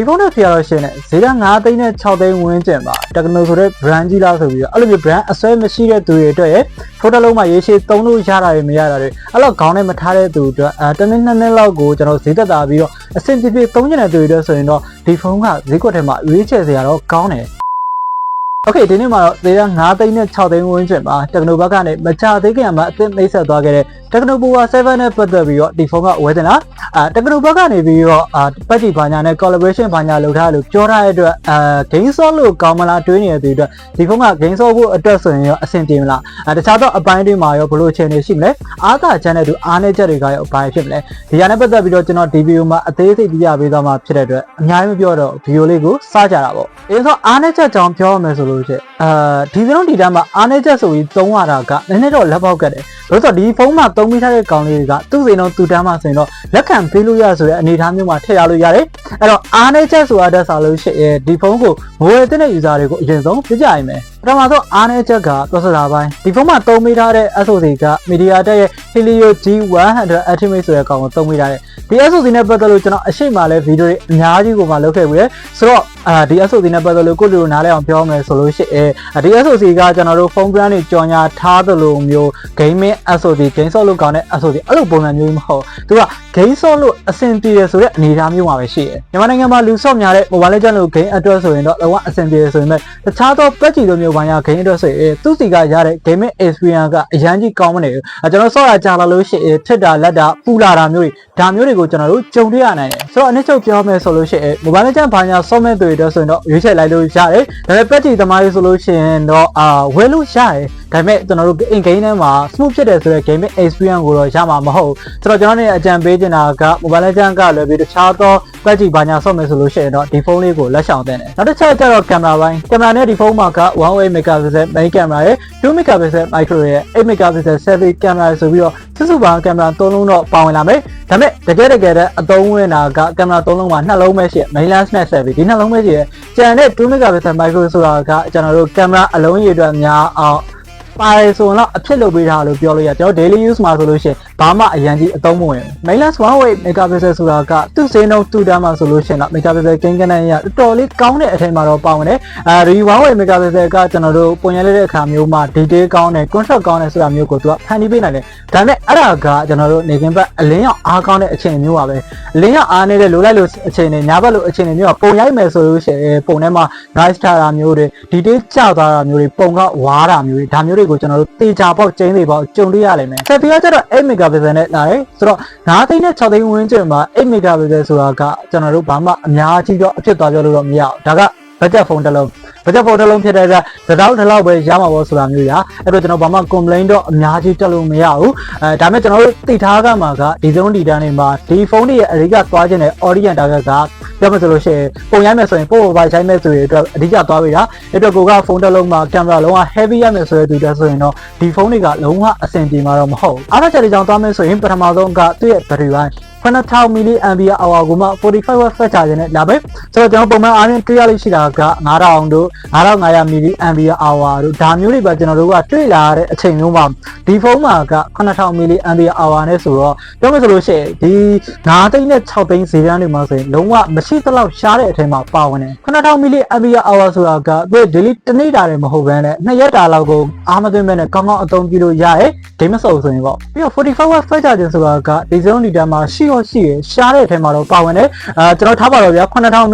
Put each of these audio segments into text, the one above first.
ဒီဖုန်းနဲ့ဖျားတော့ရှင်းတယ်ဈေးက9သိန်းနဲ့6သိန်းဝန်းကျင်ပါတက္ကနိုဆိုတဲ့ brand ကြီးလားဆိုပြီးတော့အဲ့လိုမျိုး brand အစွဲမရှိတဲ့သူတွေအတွက်ရဲ့ဖုန်းတစ်လုံးမှာရေးရှိသုံးလို့ရတာတွေမရတာတွေအဲ့လောက်ခေါင်းနဲ့မထားတဲ့သူအတွက်အဲတစ်နှစ်နှစ်နှစ်လောက်ကိုကျွန်တော်ဈေးသက်သာပြီးတော့အဆင်ပြေပြေသုံးချင်တဲ့သူတွေအတွက်ဆိုရင်တော့ဒီဖုန်းကဈေးကွက်ထဲမှာရွေးချယ်စရာတော့ကောင်းတယ် Okay ဒီနေ့မှာတော့ဒေတာ9သိန်းနဲ့6သိန်းဝန်းကျင်မှာ Techno ဘက်ကနေမချသေးခင်မှာအသစ်နှိမ့်ဆက်သွားခဲ့တဲ့ Techno Power 7နဲ့ပတ်သက်ပြီးတော့ဒီဖုန်းကဝယ်တင်လာအာ Techno ဘက်ကနေပြီးတော့အာပတ်တီဘာညာနဲ့ collaboration ဘာညာလုပ်ထားလို့ပြောထားတဲ့အတွက်အာ game solve လို့ကောင်းမလားတွေးနေတဲ့သူအတွက်ဒီဖုန်းက game solve ဖို့အတွက်ဆိုရင်ရောအဆင်ပြေမလားအာတခြားတော့အပိုင်းတွေမှာရောဘလို့ channel ရှိမလဲအားသာ channel တူအားနည်းချက်တွေကရောအပိုင်းဖြစ်မလဲဒီညာနဲ့ပတ်သက်ပြီးတော့ကျွန်တော်ဒီဗီဒီယိုမှာအသေးစိတ်ပြပြပေးသွားမှာဖြစ်တဲ့အတွက်အများကြီးမပြောတော့ဗီဒီယိုလေးကိုစကြတာပေါ့အင်းဆိုအားနည်းချက်ကြောင့်ပြောရမယ်ဆိုလို့ရှိရင်အာဒီစလုံးဒီတန်းမှာအားနေချက်ဆိုပြီးသုံးရတာကနည်းနည်းတော့လက်ပေါက်ကတ်တယ်လို့ဆိုတော့ဒီဖုန်းမှာသုံးမိထားတဲ့ကောင်လေးတွေကသူ့စိန်တော့သူ့တန်းမှာဆိုရင်တော့လက်ခံပေးလို့ရဆိုတဲ့အနေအထားမျိုးမှာထည့်ရလို့ရတယ် အဲ့တော့အားနေချက်ဆိုတာတက်စားလို့ရှိရင်ဒီဖုန်းကိုငွေတဲ့ user တွေကိုအရင်ဆုံးပြကြရမယ်ပထမဆုံးအားနေချက်က processor ဘိုင်းဒီဖုန်းမှာသုံးမိထားတဲ့ SoC က MediaTek ရဲ့ Helio G100 Ultimate ဆိုတဲ့ကောင်ကိုသုံးမိထားတဲ့ဒီ SoC နဲ့ပတ်သက်လို့ကျွန်တော်အရှိမလဲဗီဒီယိုတွေအများကြီးကိုမှလုပ်ခဲ့ပြီးရယ်ဆိုတော့အာဒီ SoC နဲ့ပတ်သက်လို့ကိုယ့်လူနားလဲအောင်ပြောမယ်ဆိုလို့ရှိရင်ဒီ SoC ကကျွန်တော်တို့ဖုန်း brand တွေကြော်ညာထားသလိုမျိုး gaming SoC game soft လို့ကောင်းတဲ့ SoC အဲ့လိုပုံစံမျိုးမဟုတ်သူက game soft လို့အဆင်ပြေတယ်ဆိုတဲ့အနေအထားမျိုးမှာပဲရှိတယ်မြန်မာနိုင်ငံမှာလူဆော့များတဲ့ mobile legend လို့ game အတွက်ဆိုရင်တော့လောကအဆင်ပြေတယ်ဆိုရင်မဲ့တခြားသော patch လိုမျိုးဘာညာ game အတွက်ဆိုရင်သူစီကရတဲ့ gaming experience ကအရန်ကြီးကောင်းမနေဘူးအဲကျွန်တော်ဆော့ရကြာလာလို့ရှိရင်ထစ်တာလက်တာပူလာတာမျိုးတွေဒါမျိုးတွေကိုကျွန်တော်တို့ကြုံတွေ့ရနိုင်တယ်ဆိုတော့အနည်းချုပ်ပြောမယ်ဆိုလို့ရှိရင် mobile legend ဘာညာဆော့မဲ့တွေအတွက်ဆိုရင်တော့ရွေးချယ်လိုက်လို့ရတယ်ဒါပေမဲ့ patch သမားတွေဆိုလို့ရှိရင်တော့အာဝယ်လို့ရတယ်ဒါပေမဲ့ကျွန်တော်တို့ in game ထဲမှာ smooth ဖြစ်တယ်ဆိုတဲ့ gaming experience ကိုတော့ရမှာမဟုတ်ဘူးဆိုတော့ကျွန်တော်တို့အကြံပေးချင်တာက mobile legend ကလွယ်ပြီးတခြားသော patch ဘာညာဆော့မယ်ဆိုလို့ရှိရင်တော့ဒီဖုန်းလေးကိုလက်ဆောင်တင်တယ်နောက်တစ်ချက်ကျတော့ camera ပိုင်း camera နဲ့ဒီဖုန်းမှာက108 megapixel main camera ရဲ့2 megapixel micro ရဲ့8 megapixel selfie camera ဆိုပြီးတော့စုစုပေါင်း camera ၃လုံးတော့ပါဝင်လာမယ် ဒါပေမဲ့တကယ်တကယ်တဲ့အသုံးဝင်တာက camera ၃လုံးမှာနှလုံးပဲရှိရ main lens နဲ့ selfie ဒီနှလုံးပဲရှိရကျန်တဲ့2 megapixel micro ဆိုတာကကျွန်တော်တို့ camera အလုံးကြီးအတွက်များအောင်ပါတယ်ဆိုရင်တော့အဖြစ်လုပ်ပေးထားလို့ပြောလို့ရကျွန်တော် daily use မှာဆိုလို့ရှိရင် ဘာမှအရင်ကြီးအသုံးမဝင်ဘူး main lens 108 megapixel ဆိုတာကသူ့စိမ်းလုံးတူတန်းမှာဆိုလို့ရှိရင်တော့ megapixel ကိန်းကနန်းရတော်တော်လေးကောင်းတဲ့အထက်မှာတော့ပါဝင်တယ်အဲဒီ108 megapixel ကကျွန်တော်တို့ပုံရလိုက်တဲ့အခါမျိုးမှာ detail ကောင်းတယ် contrast ကောင်းတယ်ဆိုတာမျိုးကိုသူကဖန်တီးပေးနိုင်တယ်ဒါပေမဲ့အဲ့ဒါကကျွန်တော်တို့နေကင်းဘက်အလင်းရောက်အားကောင်းတဲ့အခြေအနေမျိုးပါပဲအလင်းရောက်အားနေတဲ့လိုလိုက်လို့အခြေအနေညာဘက်လို့အခြေအနေမျိုးကပုံရိုက်မယ်ဆိုလို့ရှိရင်ပုံထဲမှာ nice ထားတာမျိုးတွေ detail ကျသွားတာမျိုးတွေပုံကဝါတာမျိုးတွေဒါမျိုးတွေကိုကျွန်တော်တို့တေချာပေါက်ကျင်းနေပေါက်ကြုံတွေ့ရလိမ့်မယ်ဆက်ပြီးတော့ကျတော့8 megapixel နဲ့လာတယ်ဆိုတော့9သိန်းနဲ့6သိန်းဝန်းကျင်မှာ8 megapixel ဆိုတာကကျွန်တော်တို့ဘာမှအများကြီးတော့အဖြစ်သွားပြောလို့တော့မရဘူးဒါက budget phone တစ်လုံး budget phone တစ်လုံးဖြစ်တဲ့အတွက်သတောက်တစ်လောက်ပဲရမှာပေါ့ဆိုတာမျိုးညာအဲ့တော့ကျွန်တော်ဘာမှ complain တော့အများကြီးတက်လို့မရဘူးအဲဒါပေမဲ့ကျွန်တော်တို့သိထားကမှာကဒီဆုံးဒီတန်းတွေမှာဒီဖုန်းတွေရဲ့အဓိကသွားခြင်းတဲ့ audience target က ပြောမှဆိုလို့ရှိရင်ပုံရိုက်မယ်ဆိုရင်ပို့ပို့ပိုင်ဆိုင်မဲ့ဆိုရင်အတွက်အဓိကသွားပြီလားအဲ့တော့ကိုကဖုန်းတစ်လုံးမှာကင်မရာလုံးဝ heavy ရမယ်ဆိုတဲ့သူတက်ဆိုရင်တော့ဒီဖုန်းတွေကလုံးဝအဆင်ပြေမှာတော့မဟုတ်ဘူးအားသာချက်တွေကြောင့်သွားမယ်ဆိုရင်ပထမဆုံးကသူ့ရဲ့ battery life 9000 mAh hour ကိုမှ45 watt fast charger နဲ့လာပဲဆိုတော့ကျွန်တော်ပုံမှန်အားဖြင့်တွေ့ရလို့ရှိတာက9000တို့9500 mAh hour တို့ဒါမျိုးတွေပဲကျွန်တော်တို့ကတွေ့လာရတဲ့အချိန်မျိုးမှာဒီဖုန်းမှာက9000 mAh hour နဲ့ဆိုတော့ပြောမယ်ဆိုလို့ရှိရင်ဒီ9သိန်းနဲ့6သိန်းဈေးတန်းတွေမှာဆိုရင်လုံးဝမရှိသလောက်ရှားတဲ့အချိန်မှာပါဝင်တယ်9000 mAh hour ဆိုတာကသူ daily တစ်နေ့တာတယ်မဟုတ်ဘဲနဲ့နှစ်ရက်တာလောက်ကိုအားမသွင်းမဲ့နဲ့ကောင်းကောင်းအသုံးပြုလို့ရတယ်ဂိမ်းမဆော့ဆိုရင်ပေါ့ပြီးတော့45 watt fast charger ဆိုတာကဒီဇလုံးလီတာမှာရှိရောရှိရရှားတဲ့အထဲမှာတော့ပါဝင်တယ်အဲကျွန်တော်ထားပါတော့ဗျာ9000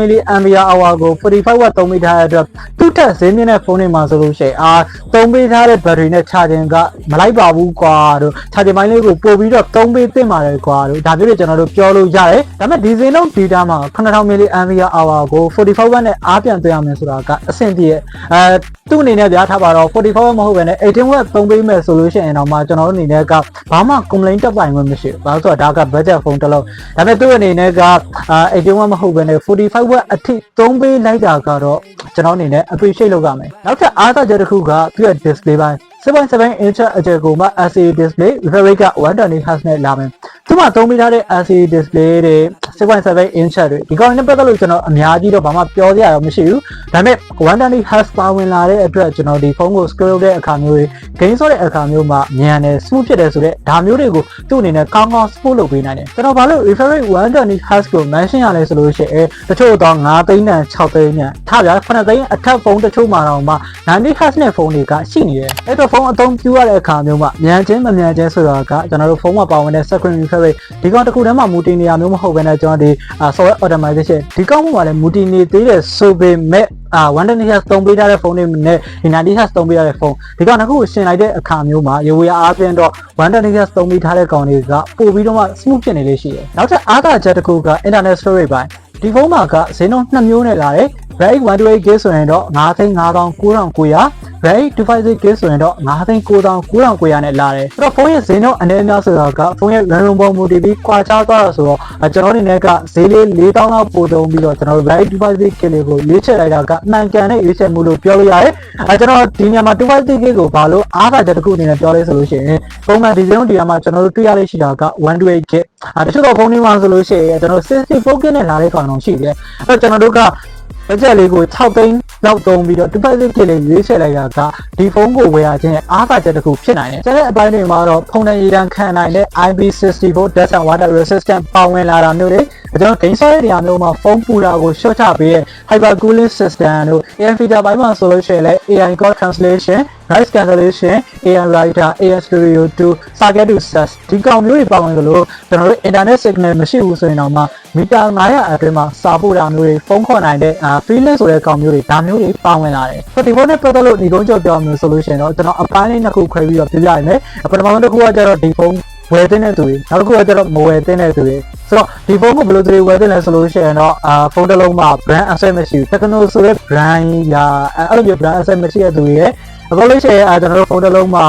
mAh hour ကို45 watt သုံးမိထားတဲ့အတွက်သူ့ထက်ဈေးမြင့်တဲ့ဖုန်းတွေမှာဆိုလို့ရှိရင်အာသုံးပေးထားတဲ့ battery နဲ့ charging ကမလိုက်ပါဘူးကွာတို့ charging ပိုင်းလေးကိုပို့ပြီးတော့သုံးပေးသင့်ပါတယ်ကွာတို့ဒါမျိုးတွေကျွန်တော်တို့ပြောလို့ရတယ်ဒါပေမဲ့ဒီဇင်းလုံး data မှာ9000 mAh hour ကို45 watt နဲ့အားပြန်သွင်းရမယ်ဆိုတာကအဆင်ပြေအဲသူ့အနေနဲ့ဗျာထားပါတော့45 watt မဟုတ်ဘဲနဲ့18 watt သုံးပေးမယ်ဆိုလို့ရှိရင်တော့မှကျွန်တော်တို့အနေနဲ့ကဘာမှ complaint တက်ပိုင်ခွင့်မရှိဘူးဘာလို့ဆိုတော့ဒါက budget phone တစ်လုံးဒါပေမဲ့သူ့အနေနဲ့ကအာ18 watt မဟုတ်ဘဲနဲ့45 watt အထိသုံးပေးလိုက်တာကတော့ကျွန်တော်အနေနဲ့ appreciate လုပ်ရမယ်နောက်ထပ်အားသာချက်တစ်ခုကသူ့ရဲ့ display ပိုင်း6.7 inch အကျယ်ကိုမှ LCD display refresh rate က120 Hz နဲ့လာမယ်သူမှသုံးပေးထားတဲ့ LCD display တွေ 6.7 inch တွေဒီကောင်နဲ့ပတ်သက်လို့ကျွန်တော်အများကြီးတော့ဘာမှပြောစရာတော့မရှိဘူးဒါပေမဲ့120 Hz ပါဝင်လာတဲ့အတွက်ကျွန်တော်ဒီဖုန်းကို scroll တဲ့အခါမျိုးတွေ game ဆော့တဲ့အခါမျိုးမှာမြန်တယ် smooth ဖြစ်တယ်ဆိုတော့ဒါမျိုးတွေကိုသူ့အနေနဲ့ကောင်းကောင်း support လုပ်ပေးနိုင်တယ်ကျွန်တော်ဘာလို့ refresh rate 120 Hz ကို mention ရလဲဆိုလို့ရှိရင်တချို့တော့9သိန်းနဲ့6သိန်းနဲ့ထားပြ9သိန်းအထက်ဖုန်းတချို့မှာတော့မှ90 Hz နဲ့ဖုန်းတွေကရှိနေတယ်အဲ့တော့ဖုန်းအသုံးပြုရတဲ့အခါမျိုးမှာမြန်ချင်းမမြန်ချင်းဆိုတာကကျွန်တော်တို့ဖုန်းမှာပါဝင်တဲ့ screen refresh rate ဒီကောင်တစ်ခုတည်းမှာမူတည်နေရမျိုးမဟုတ်ဘဲနဲ့ကျွန်တော်ဒီ software optimization ဒီကောင်မှာလည်းမူတည်နေသေးတယ်ဆိုပေမဲ့အာ120 Hz သုံးပေးထားတဲ့ဖုန်းတွေနဲ့ဒီ90 Hz သုံးပေးထားတဲ့ဖုန်းဒီကောင်တစ်ခုကိုရှင်းလိုက်တဲ့အခါမျိုးမှာရေဝေအားဖြင့်တော့120 Hz သုံးပေးထားတဲ့ကောင်တွေကပို့ပြီးတော့မှ smooth ဖြစ်နေလေးရှိတယ်နောက်ထပ်အားသာချက်တစ်ခုက internet storage ပိုင်းဒီဖုန်းမှာကဈေးနှုန်း2မျိုးနဲ့လာတယ် Very 128GB ဆိုရင်တော့9,9900 Very 256GB ဆိုရင်တော့9,9900နဲ့လာတယ်။အဲ့တော့ဖုန်းရဲ့ဈေးနှုန်းအနေအများဆိုတော့ကဖုန်းရဲ့ RAM ပုံမူတည်ပြီးကွာခြားသွားတာဆိုတော့အဲကျွန်တော်အနေနဲ့ကဈေးလေး4000လောက်ပို့သုံးပြီးတော့ကျွန်တော် Very 256GB လေးကိုရွေးချယ်လိုက်တာကမှန်ကန်တဲ့ရွေးချယ်မှုလို့ပြောလို့ရတယ်။အဲကျွန်တော်ဒီညမှာ 256GB ကိုဘာလို့အားသာချက်တစ်ခုအနေနဲ့ပြောလဲဆိုလို့ရှိရင်ပုံမှန်ဒီဈေးနှုန်းဒီမှာကျွန်တော်တို့တွေ့ရလေးရှိတာက 128GB အဲတချို့တော့ဖုန်းတွေမှာဆိုလို့ရှိရင်ကျွန်တော် 64 GB နဲ့လာတဲ့ကောင်တော့ရှိတယ်။အဲ့တော့ကျွန်တော်တို့က ဘတ်ဂျက်လေးကို6သိန်းလောက်သုံးပြီးတော့ deposit ဖြစ်လေးရွေးချယ်လိုက်တာကဒီဖုန်းကိုဝယ်ရခြင်းရဲ့အားသာချက်တစ်ခုဖြစ်နိုင်တယ်။ကျန်တဲ့အပိုင်းတွေမှာတော့ဖုန်းနဲ့ရေတံခံနိုင်တဲ့ IP64 dust and water resistant ပါဝင်လာတာမျိုးတွေ ကျွန်တော် game software တွေအမျိုးမှာဖုန်းပူတာကို short ချပေးတဲ့ hyper cooling system တို့ AI feature ဘိုင်းမှာဆိုလို့ရှိရင်လည်း AI code translation noise cancellation AI writer AI stereo 2 target to search ဒီကောင်မျိုးတွေပါဝင်လို့ကျွန်တော်တို့ internet signal မရှိဘူးဆိုရင်တော့မှမီတာ900အတွင်းမှာစာပို့တာမျိုးတွေဖုန်းခေါ်နိုင်တဲ့ freelance ဆိုတဲ့ကောင်မျိုးတွေဒါမျိုးတွေပါဝင်လာတယ်။ဆိုဒီဖုန်းနဲ့ပတ်သက်လို့ဒီကုန်းကြော်ပြောမျိုးဆိုလို့ရှိရင်တော့ကျွန်တော်အပိုင်းလေးနှစ်ခုခွဲပြီးတော့ပြပြရမယ်။ပထမဆုံးတစ်ခုကကျတော့ဒီဖုန်းဝယ်တဲ့သူတွေနောက်တစ်ခုကကျတော့မဝယ်တဲ့သူတွေ ဆိုတော့ဒီဖုန်းကိုဘယ်လိုတွေဝယ်တဲ့လဲဆိုလို့ရှိရင်တော့အာဖုန်းတစ်လုံးမှာ brand asset မရှိဘူး Techno ဆိုတဲ့ brand ရာအဲ့လိုမျိုး brand asset မရှိတဲ့သူတွေရဲ့အခုလေးရှိရင်အဲကျွန်တော်တို့ဖုန်းတစ်လုံးမှာ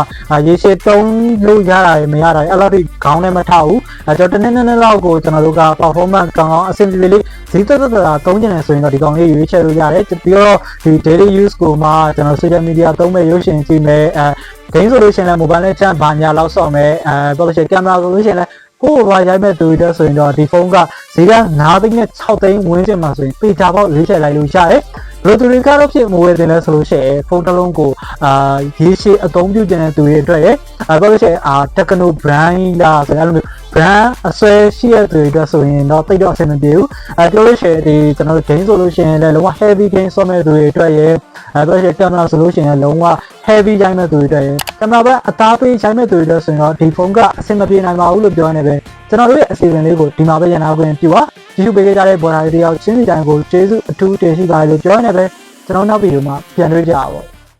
ရေရှည်တုံးလို့ရတာရမရတာရအဲ့လိုဒီခေါင်းနဲ့မထောက်ဘူးအဲကျွန်တော်တနေ့နေ့လောက်ကိုကျွန်တော်တို့က performance ကောင်းကောင်းအဆင်ပြေလေးဈေးသက်သက်သာသုံးကျင်နေဆိုရင်တော့ဒီကောင်လေးရွေးချယ်လို့ရတယ်ပြီးတော့ဒီ daily use ကိုမှကျွန်တော် social media သုံးမဲ့ရုပ်ရှင်ကြည့်မယ်အဲ game ဆိုလို့ရှိရင်လည်း mobile legend ဘာညာလောက်ဆော့မယ်အဲဘာလို့ရှိရင် camera ဆိုလို့ရှိရင်လည်း ကိုယ်ဘာရိုက်မဲ့သူတွေဆိုရင်တော့ဒီဖုန်းကဈေးက9သိန်းနဲ့6သိန်းဝန်းကျင်မှာဆိုရင်ပေချာပေါက်ရွေးချယ်လိုက်လို့ရတယ်ဘယ် လိုသူတွေကတော့ဖြစ်မဝယ်တင်လဲဆိုလို့ရှိရင်ဖုန်းတစ်လုံးကိုအာရေးရှိအသုံးပြုနေတဲ့သူတွေအတွက်ရအဲဘာလို့ရှိရင်အာ Techno brand လားဆိုတော့အဲ့လိုမျိုး brand အစွဲရှိတဲ့သူတွေအတွက်ဆိုရင်တော့တိတ်တော့အဆင်မပြေဘူးအဲပြောလို့ရှိရင်ဒီကျွန်တော်တို့ game ဆိုလို့ရှိရင်လည်းလုံးဝ heavy game ဆော့မဲ့သူတွေအတွက်ရအဲပြောလို့ရှိရင် camera ဆိုလို့ရှိရင်လည်းလုံးဝ heavy ရိုက်မဲ့သူတွေအတွက်ရ camera ဘက်အသားပေးရိုက်မဲ့သူတွေအတွက်ဆိုရင်တော့ဒီဖုန်းကအဆင်မပြေနိုင်ပါဘူးလို့ပြောနေပဲကျွန်တော်တို့ရဲ့အစီအစဉ်လေးကိုဒီမှာပဲရန်နာခွင့်ပြုပါ ကြည့်ရှုပေးကြတဲ့ဘော်ဒါတွေတယောက်ချင်းစီတိုင်းကိုကျေးဇူးအထူးတင်ရှိပါတယ်လို့ပြောနေပဲကျွန်တော်နောက်ဗီဒီယိုမှာပြန်တွေ့ကြပါဦး